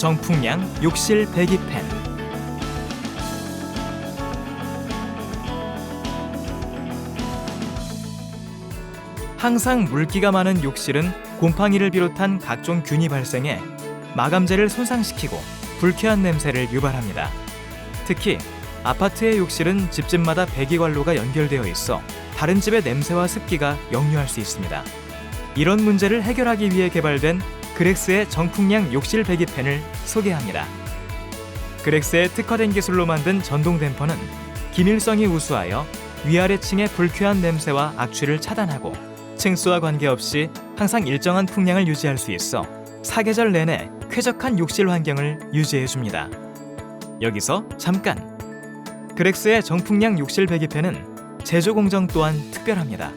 정풍량 욕실 배기팬 항상 물기가 많은 욕실은 곰팡이를 비롯한 각종 균이 발생해 마감재를 손상시키고 불쾌한 냄새를 유발합니다. 특히 아파트의 욕실은 집집마다 배기관로가 연결되어 있어 다른 집의 냄새와 습기가 역류할 수 있습니다. 이런 문제를 해결하기 위해 개발된 그렉스의 정풍량 욕실 배기팬을 소개합니다. 그렉스의 특화된 기술로 만든 전동 댐퍼는 기밀성이 우수하여 위아래 층의 불쾌한 냄새와 악취를 차단하고 층수와 관계없이 항상 일정한 풍량을 유지할 수 있어 사계절 내내 쾌적한 욕실 환경을 유지해 줍니다. 여기서 잠깐 그렉스의 정풍량 욕실 배기팬은 제조 공정 또한 특별합니다.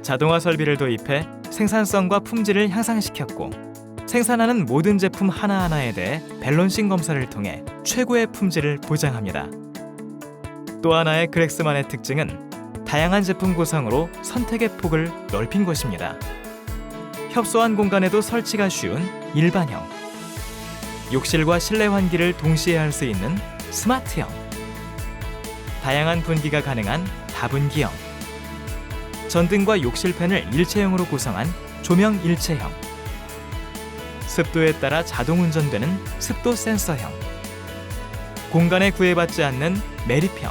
자동화 설비를 도입해 생산성과 품질을 향상시켰고 생산하는 모든 제품 하나하나에 대해 밸런싱 검사를 통해 최고의 품질을 보장합니다. 또 하나의 그렉스만의 특징은 다양한 제품 구성으로 선택의 폭을 넓힌 것입니다. 협소한 공간에도 설치가 쉬운 일반형, 욕실과 실내 환기를 동시에 할 수 있는 스마트형, 다양한 분기가 가능한 다분기형, 전등과 욕실 팬을 일체형으로 구성한 조명 일체형, 습도에 따라 자동 운전되는 습도 센서형, 공간에 구애받지 않는 매립형,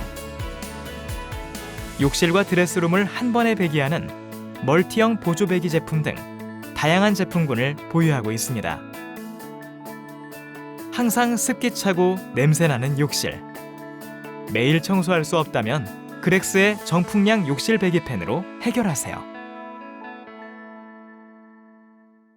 욕실과 드레스룸을 한 번에 배기하는 멀티형 보조 배기 제품 등 다양한 제품군을 보유하고 있습니다. 항상 습기 차고 냄새나는 욕실. 매일 청소할 수 없다면 그렉스의 정풍량 욕실 배기팬으로 해결하세요.